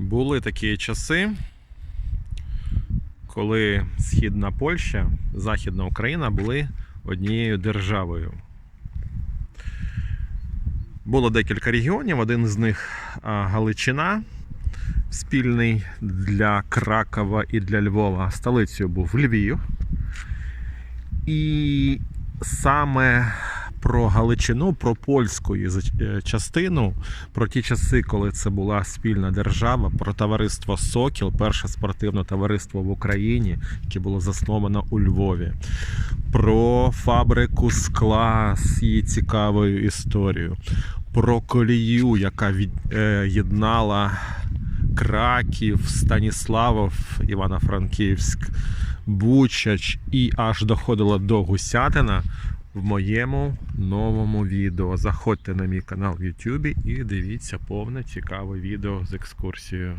Були такі часи, коли Східна Польща, Західна Україна були однією державою. Було декілька регіонів, один з них Галичина, спільний для Кракова і для Львова. Столицею був Львів. І саме про Галичину, про польську е, частину, про ті часи, коли це була спільна держава, про товариство Сокіл, перше спортивне товариство в Україні, яке було засновано у Львові, про фабрику скла з її цікавою історією, про колію, яка від, е, Краків, Станіславов, Івано-Франківськ, Бучач і аж доходила до Гусятина в моєму новому відео. Заходьте на мій канал в Ютубі і дивіться повне цікаве відео з екскурсією.